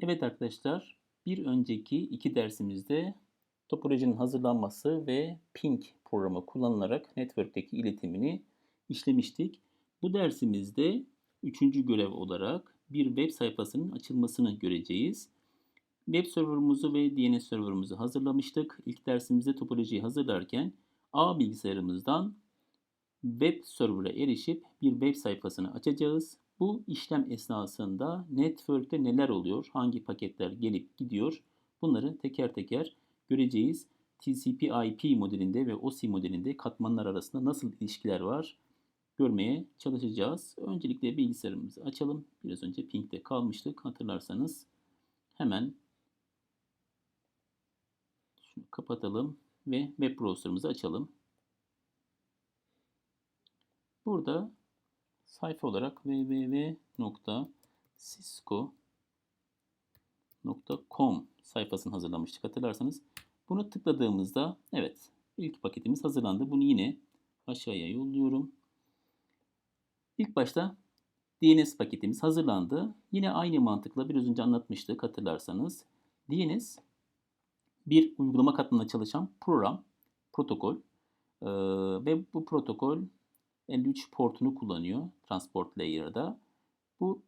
Evet arkadaşlar, bir önceki iki dersimizde topolojinin hazırlanması ve ping programı kullanılarak network'teki iletimini işlemiştik. Bu dersimizde üçüncü görev olarak bir web sayfasının açılmasını göreceğiz. Web server'ımızı ve DNS server'ımızı hazırlamıştık. İlk dersimizde topolojiyi hazırlarken A bilgisayarımızdan web server'a erişip bir web sayfasını açacağız. Bu işlem esnasında network'te neler oluyor, hangi paketler gelip gidiyor bunları teker teker göreceğiz. TCP/IP modelinde ve OSI modelinde katmanlar arasında nasıl ilişkiler var görmeye çalışacağız. Öncelikle bilgisayarımızı açalım. Biraz önce ping'de kalmıştık hatırlarsanız. Hemen şunu kapatalım ve web browser'ımızı açalım. Burada sayfa olarak www.cisco.com sayfasını hazırlamıştık hatırlarsanız. Bunu tıkladığımızda evet ilk paketimiz hazırlandı. Bunu yine aşağıya yolluyorum. İlk başta DNS paketimiz hazırlandı. Yine aynı mantıkla biraz önce anlatmıştık hatırlarsanız. DNS bir uygulama katmanında çalışan program, protokol ee, ve bu protokol 53 portunu kullanıyor Transport Layer'da. Bu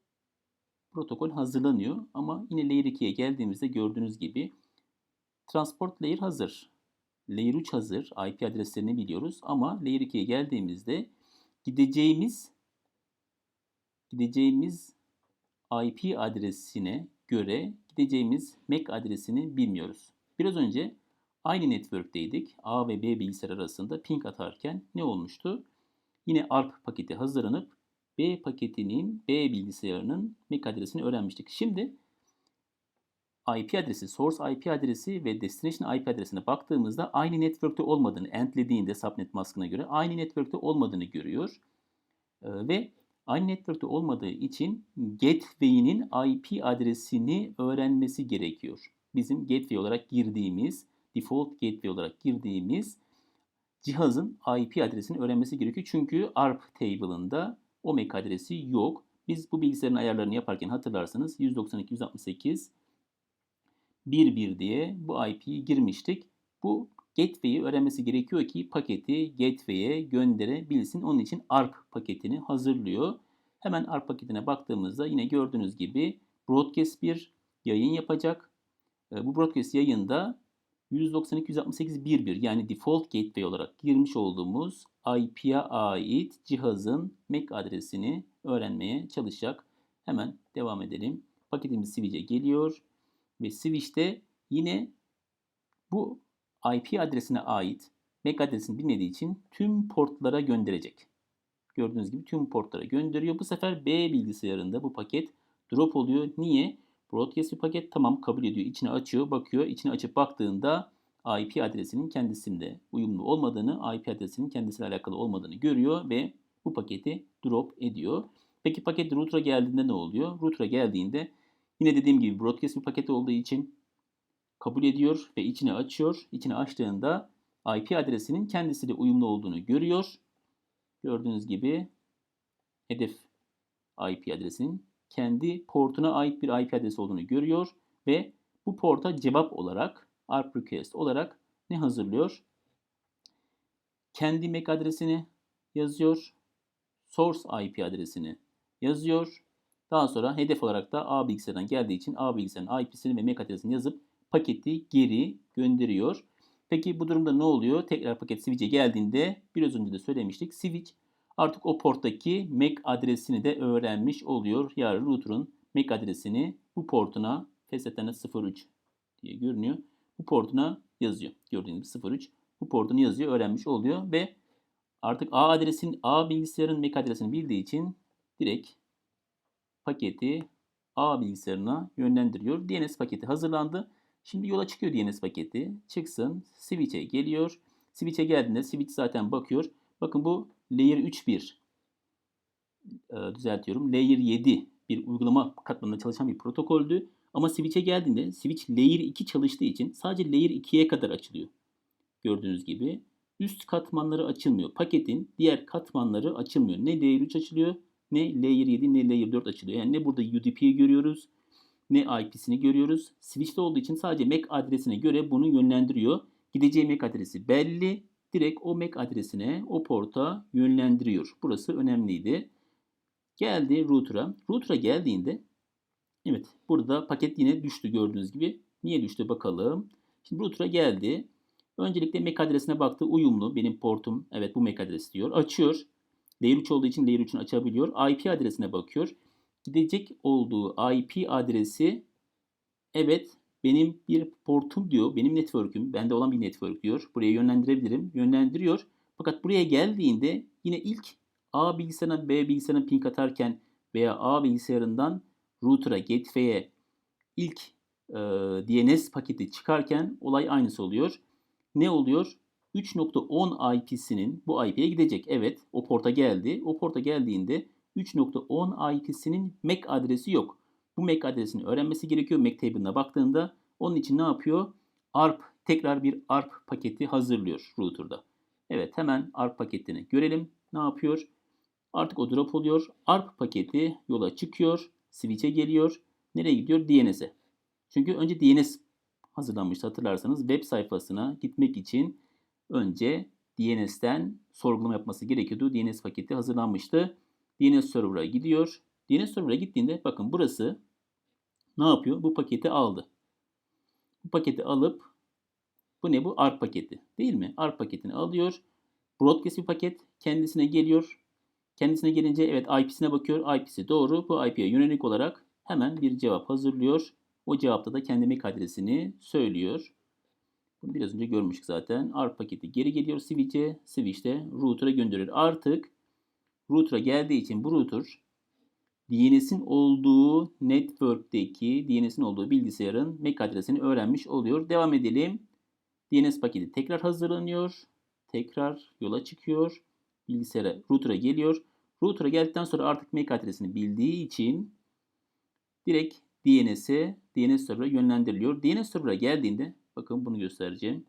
protokol hazırlanıyor ama yine Layer 2'ye geldiğimizde gördüğünüz gibi Transport Layer hazır. Layer 3 hazır. IP adreslerini biliyoruz ama Layer 2'ye geldiğimizde gideceğimiz gideceğimiz IP adresine göre gideceğimiz MAC adresini bilmiyoruz. Biraz önce aynı network'teydik. A ve B bilgisayar arasında ping atarken ne olmuştu? Yine ARP paketi hazırlanıp B paketinin B bilgisayarının MAC adresini öğrenmiştik. Şimdi IP adresi, source IP adresi ve destination IP adresine baktığımızda aynı network'te olmadığını, endlediğinde subnet maskına göre aynı network'te olmadığını görüyor. Ee, ve aynı network'te olmadığı için gateway'nin IP adresini öğrenmesi gerekiyor. Bizim gateway olarak girdiğimiz, default gateway olarak girdiğimiz cihazın IP adresini öğrenmesi gerekiyor. Çünkü ARP table'ında o MAC adresi yok. Biz bu bilgisayarın ayarlarını yaparken hatırlarsanız 192.168 11 diye bu IP'yi girmiştik. Bu gateway'i öğrenmesi gerekiyor ki paketi gateway'e gönderebilsin. Onun için ARP paketini hazırlıyor. Hemen ARP paketine baktığımızda yine gördüğünüz gibi broadcast bir yayın yapacak. Ee, bu broadcast yayında 192.168.1.1 yani default gateway olarak girmiş olduğumuz IP'ye ait cihazın MAC adresini öğrenmeye çalışacak. Hemen devam edelim. Paketimiz switch'e geliyor ve switch'te yine bu IP adresine ait MAC adresini bilmediği için tüm portlara gönderecek. Gördüğünüz gibi tüm portlara gönderiyor. Bu sefer B bilgisayarında bu paket drop oluyor. Niye? Broadcast bir paket tamam kabul ediyor. İçine açıyor, bakıyor. İçine açıp baktığında IP adresinin kendisinde uyumlu olmadığını, IP adresinin kendisiyle alakalı olmadığını görüyor ve bu paketi drop ediyor. Peki paket router'a geldiğinde ne oluyor? Router'a geldiğinde yine dediğim gibi broadcast bir paket olduğu için kabul ediyor ve içine açıyor. İçine açtığında IP adresinin kendisiyle uyumlu olduğunu görüyor. Gördüğünüz gibi hedef IP adresinin kendi portuna ait bir IP adresi olduğunu görüyor ve bu porta cevap olarak ARP request olarak ne hazırlıyor? Kendi MAC adresini yazıyor. Source IP adresini yazıyor. Daha sonra hedef olarak da A bilgisayardan geldiği için A bilgisayarın IP'sini ve MAC adresini yazıp paketi geri gönderiyor. Peki bu durumda ne oluyor? Tekrar paket switch'e geldiğinde biraz önce de söylemiştik. Switch artık o porttaki MAC adresini de öğrenmiş oluyor. Yani router'ın MAC adresini bu portuna FSTN 03 diye görünüyor. Bu portuna yazıyor. Gördüğünüz gibi 03 bu portunu yazıyor, öğrenmiş oluyor ve artık A adresin A bilgisayarın MAC adresini bildiği için direkt paketi A bilgisayarına yönlendiriyor. DNS paketi hazırlandı. Şimdi yola çıkıyor DNS paketi. Çıksın. Switch'e geliyor. Switch'e geldiğinde switch zaten bakıyor. Bakın bu Layer 3.1 e, düzeltiyorum. Layer 7 bir uygulama katmanında çalışan bir protokoldü. Ama switch'e geldiğinde switch layer 2 çalıştığı için sadece layer 2'ye kadar açılıyor. Gördüğünüz gibi üst katmanları açılmıyor. Paketin diğer katmanları açılmıyor. Ne layer 3 açılıyor ne layer 7 ne layer 4 açılıyor. Yani ne burada UDP'yi görüyoruz ne IP'sini görüyoruz. Switch'te olduğu için sadece MAC adresine göre bunu yönlendiriyor. Gideceği MAC adresi belli. Direkt o MAC adresine, o porta yönlendiriyor. Burası önemliydi. Geldi router'a. Router'a geldiğinde evet burada paket yine düştü gördüğünüz gibi. Niye düştü bakalım. Şimdi router'a geldi. Öncelikle MAC adresine baktı. Uyumlu. Benim portum evet bu MAC adresi diyor. Açıyor. Layer 3 olduğu için Layer 3'ünü açabiliyor. IP adresine bakıyor. Gidecek olduğu IP adresi evet benim bir portum diyor. Benim network'üm. Bende olan bir network diyor. Buraya yönlendirebilirim. Yönlendiriyor. Fakat buraya geldiğinde yine ilk A bilgisayarına B bilgisayarına ping atarken veya A bilgisayarından router'a, gateway'e ilk e, DNS paketi çıkarken olay aynısı oluyor. Ne oluyor? 3.10 IP'sinin bu IP'ye gidecek. Evet o porta geldi. O porta geldiğinde 3.10 IP'sinin MAC adresi yok. Bu MAC adresini öğrenmesi gerekiyor. MAC table'ına baktığında onun için ne yapıyor? ARP tekrar bir ARP paketi hazırlıyor router'da. Evet hemen ARP paketini görelim. Ne yapıyor? Artık o drop oluyor. ARP paketi yola çıkıyor. Switch'e geliyor. Nereye gidiyor? DNS'e. Çünkü önce DNS hazırlanmıştı hatırlarsanız. Web sayfasına gitmek için önce DNS'ten sorgulama yapması gerekiyordu. DNS paketi hazırlanmıştı. DNS server'a gidiyor. DNS server'a gittiğinde bakın burası ne yapıyor? Bu paketi aldı. Bu paketi alıp bu ne bu? ARP paketi değil mi? ARP paketini alıyor. Broadcast bir paket kendisine geliyor. Kendisine gelince evet IP'sine bakıyor. IP'si doğru. Bu IP'ye yönelik olarak hemen bir cevap hazırlıyor. O cevapta da kendi MAC adresini söylüyor. Bunu biraz önce görmüştük zaten. ARP paketi geri geliyor switch'e. Switch'te router'a gönderiyor. Artık router'a geldiği için bu router DNS'in olduğu network'teki DNS'in olduğu bilgisayarın MAC adresini öğrenmiş oluyor. Devam edelim. DNS paketi tekrar hazırlanıyor. Tekrar yola çıkıyor. Bilgisayara, router'a geliyor. Router'a geldikten sonra artık MAC adresini bildiği için direkt DNS'e, DNS server'a yönlendiriliyor. DNS server'a geldiğinde, bakın bunu göstereceğim.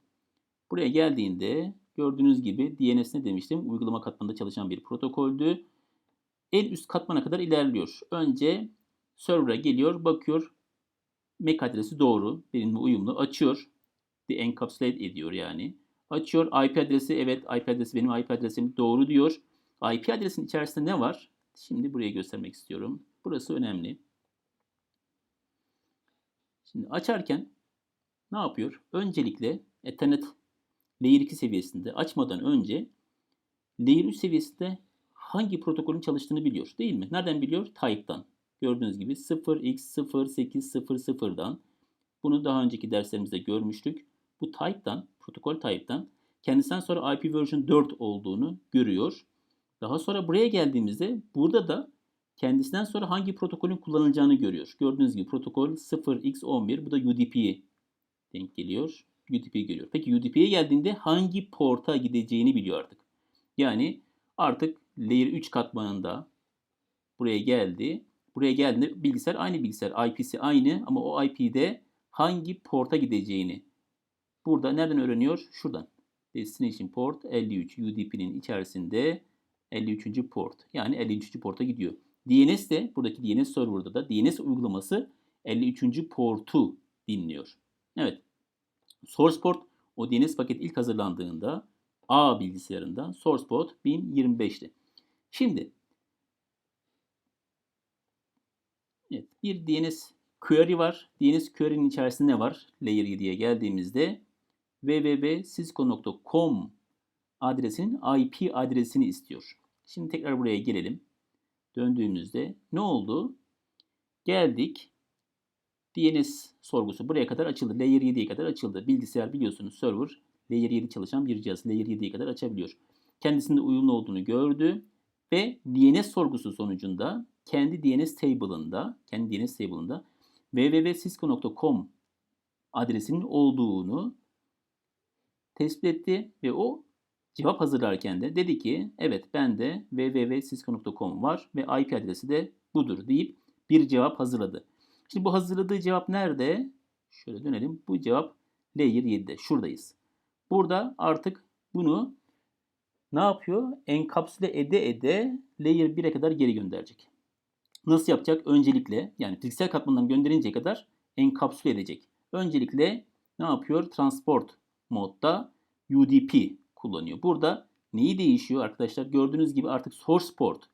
Buraya geldiğinde gördüğünüz gibi DNS ne demiştim? Uygulama katmanında çalışan bir protokoldü. En üst katmana kadar ilerliyor. Önce server'a geliyor, bakıyor. MAC adresi doğru, benimle uyumlu. Açıyor. The encapsulate ediyor yani. Açıyor. IP adresi evet IP adresi benim IP adresim doğru diyor. IP adresinin içerisinde ne var? Şimdi buraya göstermek istiyorum. Burası önemli. Şimdi açarken ne yapıyor? Öncelikle Ethernet Layer 2 seviyesinde açmadan önce Layer 3 seviyesinde hangi protokolün çalıştığını biliyor değil mi? Nereden biliyor? Type'dan. Gördüğünüz gibi 0x0800'dan bunu daha önceki derslerimizde görmüştük. Bu type'dan, protokol type'dan kendisinden sonra IP version 4 olduğunu görüyor. Daha sonra buraya geldiğimizde burada da kendisinden sonra hangi protokolün kullanılacağını görüyor. Gördüğünüz gibi protokol 0x11 bu da UDP'ye denk geliyor. UDP'yi görüyor. Peki UDP'ye geldiğinde hangi porta gideceğini biliyor artık. Yani artık layer 3 katmanında buraya geldi. Buraya geldiğinde bilgisayar aynı bilgisayar. IP'si aynı ama o IP'de hangi porta gideceğini burada nereden öğreniyor? Şuradan. Destination port 53 UDP'nin içerisinde 53. port. Yani 53. porta gidiyor. DNS de buradaki DNS server'da da DNS uygulaması 53. portu dinliyor. Evet. Source port o DNS paket ilk hazırlandığında A bilgisayarında source port 1025'ti. Şimdi evet, bir DNS query var. DNS query'nin içerisinde ne var? Layer 7'ye geldiğimizde www.cisco.com adresinin IP adresini istiyor. Şimdi tekrar buraya gelelim. Döndüğümüzde ne oldu? Geldik. DNS sorgusu buraya kadar açıldı. Layer 7'ye kadar açıldı. Bilgisayar biliyorsunuz server Layer 7 çalışan bir cihaz. Layer 7'ye kadar açabiliyor. Kendisinde uyumlu olduğunu gördü ve DNS sorgusu sonucunda kendi DNS table'ında, kendi DNS table'ında www.cisco.com adresinin olduğunu tespit etti ve o cevap hazırlarken de dedi ki evet bende www.cisco.com var ve IP adresi de budur deyip bir cevap hazırladı. Şimdi bu hazırladığı cevap nerede? Şöyle dönelim. Bu cevap Layer 7'de. Şuradayız. Burada artık bunu ne yapıyor? Enkapsüle ede ede Layer 1'e kadar geri gönderecek. Nasıl yapacak? Öncelikle yani fiziksel katmandan gönderinceye kadar enkapsüle edecek. Öncelikle ne yapıyor? Transport modda UDP kullanıyor. Burada neyi değişiyor arkadaşlar? Gördüğünüz gibi artık source port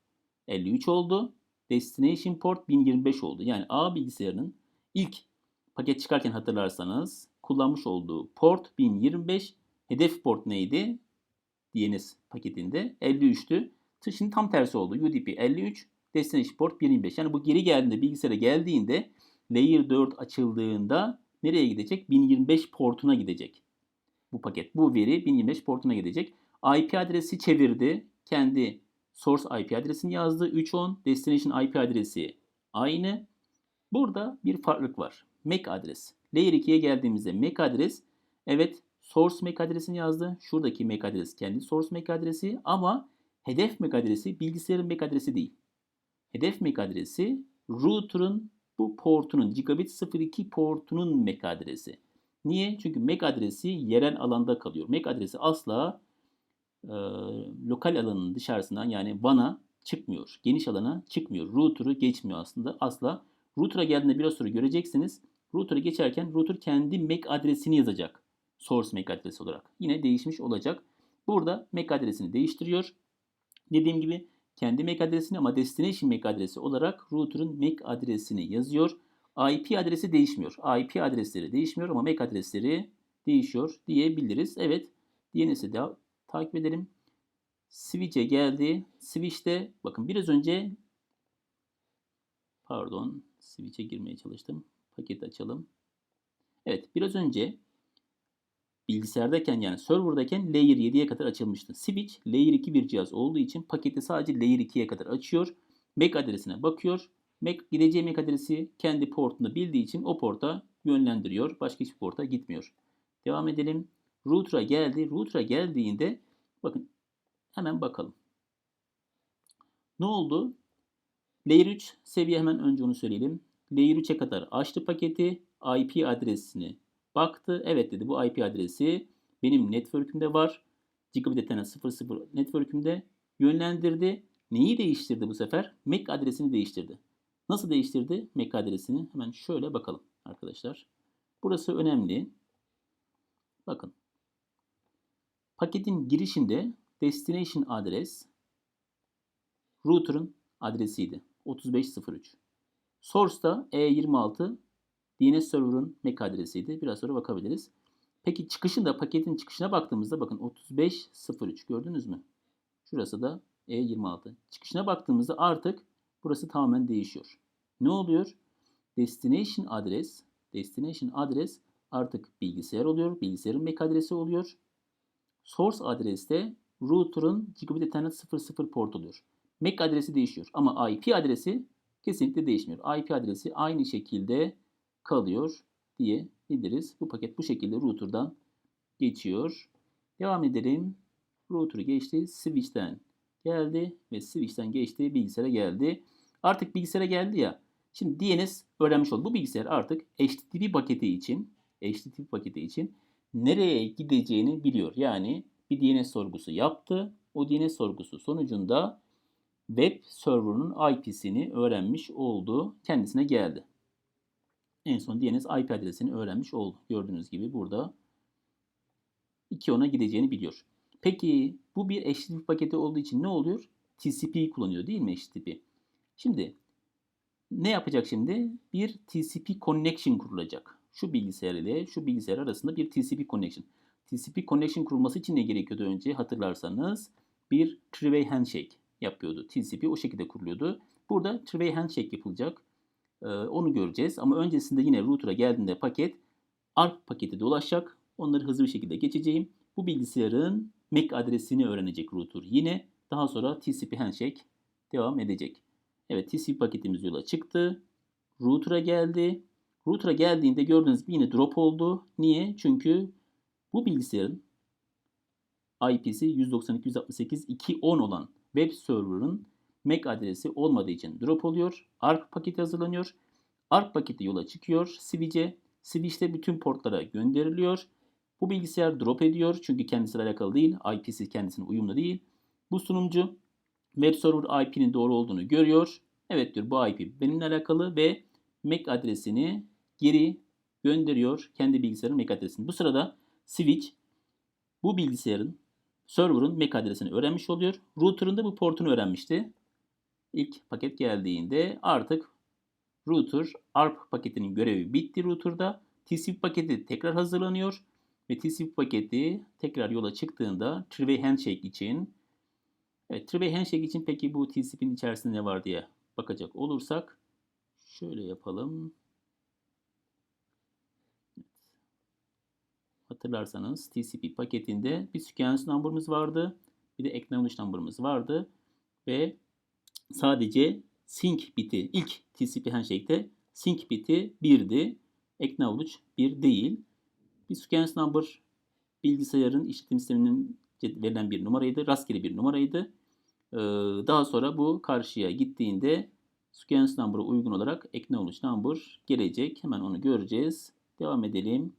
53 oldu. Destination port 1025 oldu. Yani A bilgisayarının ilk paket çıkarken hatırlarsanız kullanmış olduğu port 1025. Hedef port neydi? DNS paketinde 53'tü. Şimdi tam tersi oldu. UDP 53, Destination port 1025. Yani bu geri geldiğinde bilgisayara geldiğinde Layer 4 açıldığında nereye gidecek? 1025 portuna gidecek. Bu paket, bu veri 1025 portuna gidecek. IP adresi çevirdi. Kendi source IP adresini yazdı. 310 destination IP adresi aynı. Burada bir farklılık var. MAC adres. Layer 2'ye geldiğimizde MAC adres evet source MAC adresini yazdı. Şuradaki MAC adresi kendi source MAC adresi ama hedef MAC adresi bilgisayarın MAC adresi değil. Hedef MAC adresi router'ın bu portunun gigabit 02 portunun MAC adresi. Niye? Çünkü MAC adresi yerel alanda kalıyor. MAC adresi asla e, lokal alanın dışarısından yani WAN'a çıkmıyor. Geniş alana çıkmıyor. Router'ı geçmiyor aslında. Asla. Router'a geldiğinde biraz sonra göreceksiniz. Router'a geçerken router kendi MAC adresini yazacak. Source MAC adresi olarak. Yine değişmiş olacak. Burada MAC adresini değiştiriyor. Dediğim gibi kendi MAC adresini ama destination MAC adresi olarak router'ın MAC adresini yazıyor. IP adresi değişmiyor. IP adresleri değişmiyor ama MAC adresleri değişiyor diyebiliriz. Evet DNS'i de takip edelim. Switch'e geldi. Switch'te bakın biraz önce pardon switch'e girmeye çalıştım. Paket açalım. Evet biraz önce bilgisayardayken yani serverdayken layer 7'ye kadar açılmıştı. Switch layer 2 bir cihaz olduğu için paketi sadece layer 2'ye kadar açıyor. MAC adresine bakıyor. MAC, gideceği MAC adresi kendi portunu bildiği için o porta yönlendiriyor. Başka hiçbir porta gitmiyor. Devam edelim. Router'a geldi. Router'a geldiğinde bakın hemen bakalım. Ne oldu? Layer 3 seviye hemen önce onu söyleyelim. Layer 3'e kadar açtı paketi. IP adresini baktı. Evet dedi bu IP adresi benim network'ümde var. Gigabit Ethernet 00 network'ümde yönlendirdi. Neyi değiştirdi bu sefer? MAC adresini değiştirdi. Nasıl değiştirdi MAC adresini? Hemen şöyle bakalım arkadaşlar. Burası önemli. Bakın. Paketin girişinde destination adres router'ın adresiydi. 3503. Source'da E26 DNS server'ın MAC adresiydi. Biraz sonra bakabiliriz. Peki çıkışında paketin çıkışına baktığımızda bakın 3503 gördünüz mü? Şurası da E26. Çıkışına baktığımızda artık burası tamamen değişiyor. Ne oluyor? Destination adres, destination adres artık bilgisayar oluyor. Bilgisayarın MAC adresi oluyor. Source adres de router'ın gigabit ethernet 00 port oluyor. MAC adresi değişiyor ama IP adresi kesinlikle değişmiyor. IP adresi aynı şekilde kalıyor diyebiliriz. Bu paket bu şekilde router'dan geçiyor. Devam edelim. Router'ı geçti. Switch'ten geldi ve switch'ten geçti. Bilgisayara geldi. Artık bilgisayara geldi ya. Şimdi DNS öğrenmiş oldu. Bu bilgisayar artık HTTP paketi için HTTP paketi için nereye gideceğini biliyor. Yani bir DNS sorgusu yaptı. O DNS sorgusu sonucunda web server'ının IP'sini öğrenmiş oldu. Kendisine geldi. En son DNS IP adresini öğrenmiş oldu. Gördüğünüz gibi burada 2.10'a gideceğini biliyor. Peki bu bir HTTP paketi olduğu için ne oluyor? TCP kullanıyor değil mi HTTP? Şimdi ne yapacak şimdi? Bir TCP connection kurulacak. Şu bilgisayar ile şu bilgisayar arasında bir TCP connection. TCP connection kurulması için ne gerekiyordu önce hatırlarsanız? Bir three-way handshake yapıyordu. TCP o şekilde kuruluyordu. Burada three-way handshake yapılacak. Ee, onu göreceğiz. Ama öncesinde yine router'a geldiğinde paket ARP paketi dolaşacak. Onları hızlı bir şekilde geçeceğim. Bu bilgisayarın MAC adresini öğrenecek router. Yine daha sonra TCP handshake devam edecek. Evet TCP paketimiz yola çıktı. Router'a geldi. Router'a geldiğinde gördüğünüz gibi yine drop oldu. Niye? Çünkü bu bilgisayarın IP'si 192.168.2.10 olan web server'ın MAC adresi olmadığı için drop oluyor. ARP paketi hazırlanıyor. ARP paketi yola çıkıyor switch'e. Switch'te bütün portlara gönderiliyor. Bu bilgisayar drop ediyor çünkü kendisiyle alakalı değil. IP'si kendisine uyumlu değil. Bu sunumcu web server IP'nin doğru olduğunu görüyor. Evet diyor bu IP benimle alakalı ve MAC adresini geri gönderiyor kendi bilgisayarın MAC adresini. Bu sırada switch bu bilgisayarın server'ın MAC adresini öğrenmiş oluyor. Router'ın da bu portunu öğrenmişti. İlk paket geldiğinde artık router ARP paketinin görevi bitti router'da. TCP paketi tekrar hazırlanıyor ve TCP paketi tekrar yola çıktığında three-way handshake için Evet, three-way handshake için peki bu TCP'nin içerisinde ne var diye bakacak olursak şöyle yapalım. Hatırlarsanız TCP paketinde bir sequence number'ımız vardı. Bir de acknowledge number'ımız vardı. Ve sadece sync biti ilk TCP handshake'te sync biti 1'di. Acknowledge 1 değil. Bir sequence number bilgisayarın işletim sisteminin verilen bir numaraydı. Rastgele bir numaraydı. Ee, daha sonra bu karşıya gittiğinde sequence number'a uygun olarak acknowledge number gelecek. Hemen onu göreceğiz. Devam edelim.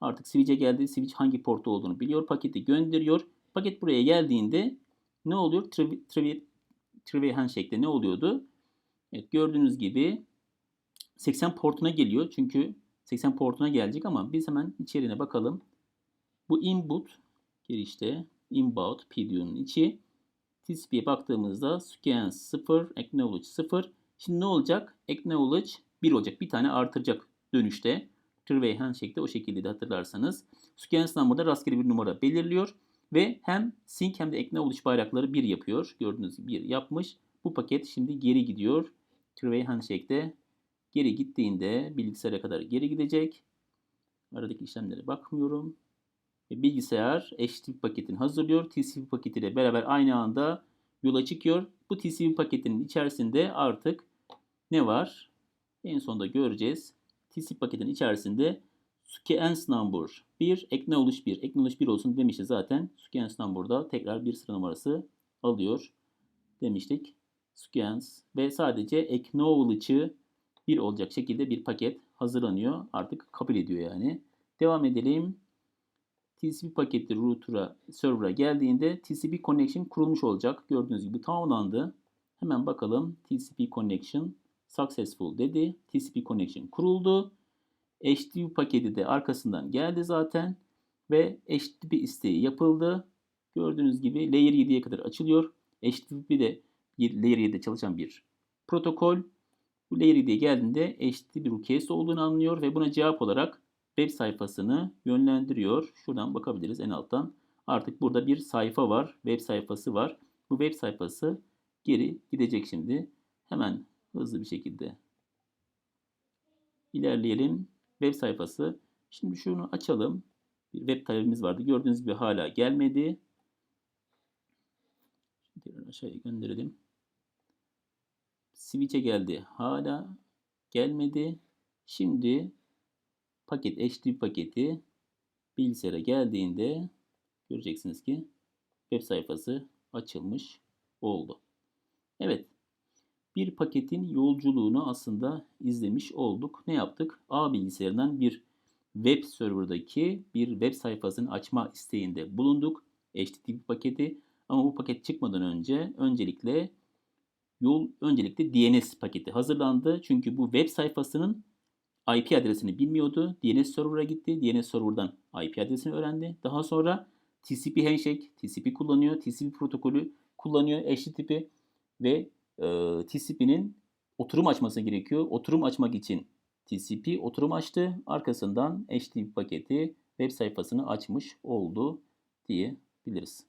Artık switch'e geldi. Switch hangi portta olduğunu biliyor. Paketi gönderiyor. Paket buraya geldiğinde ne oluyor? Trivial three handshake'de ne oluyordu? Evet gördüğünüz gibi 80 portuna geliyor. Çünkü 80 portuna gelecek ama biz hemen içeriğine bakalım. Bu input girişte inbound PDU'nun içi. TCP'ye baktığımızda scan 0, acknowledge 0. Şimdi ne olacak? Acknowledge 1 olacak. Bir tane artıracak dönüşte. Three-way handshake'de o şekilde de hatırlarsanız. Scan number'da rastgele bir numara belirliyor. Ve hem sync hem de acknowledge bayrakları 1 yapıyor. Gördüğünüz gibi 1 yapmış. Bu paket şimdi geri gidiyor. Three-way handshake'de geri gittiğinde bilgisayara kadar geri gidecek. Aradaki işlemlere bakmıyorum. Bilgisayar HTTP paketini hazırlıyor. TCP paketiyle beraber aynı anda yola çıkıyor. Bu TCP paketinin içerisinde artık ne var? En sonunda göreceğiz. TCP paketinin içerisinde sequence number 1, acknowledge 1. Acknowledge 1 olsun demişti zaten. Sequence number'da tekrar bir sıra numarası alıyor demiştik. Sequence ve sadece acknowledge'ı 1 olacak şekilde bir paket hazırlanıyor. Artık kabul ediyor yani. Devam edelim. TCP paketi router'a, server'a geldiğinde TCP connection kurulmuş olacak. Gördüğünüz gibi tamamlandı. Hemen bakalım. TCP connection successful dedi. TCP connection kuruldu. HTTP paketi de arkasından geldi zaten. Ve HTTP isteği yapıldı. Gördüğünüz gibi Layer 7'ye kadar açılıyor. HTTP de Layer 7'de çalışan bir protokol. Bu Layer 7'ye geldiğinde HTTP request olduğunu anlıyor ve buna cevap olarak web sayfasını yönlendiriyor. Şuradan bakabiliriz en alttan. Artık burada bir sayfa var. Web sayfası var. Bu web sayfası geri gidecek şimdi. Hemen hızlı bir şekilde ilerleyelim. Web sayfası. Şimdi şunu açalım. Bir web talebimiz vardı. Gördüğünüz gibi hala gelmedi. Şimdi aşağıya gönderelim. Switch'e geldi. Hala gelmedi. Şimdi paket HTTP paketi bilgisayara geldiğinde göreceksiniz ki web sayfası açılmış oldu. Evet. Bir paketin yolculuğunu aslında izlemiş olduk. Ne yaptık? A bilgisayarından bir web server'daki bir web sayfasını açma isteğinde bulunduk. HTTP paketi ama bu paket çıkmadan önce öncelikle yol öncelikle DNS paketi hazırlandı. Çünkü bu web sayfasının IP adresini bilmiyordu. DNS server'a gitti. DNS server'dan IP adresini öğrendi. Daha sonra TCP handshake, TCP kullanıyor. TCP protokolü kullanıyor HTTP ve e, TCP'nin oturum açması gerekiyor. Oturum açmak için TCP oturum açtı. Arkasından HTTP paketi web sayfasını açmış oldu diyebiliriz.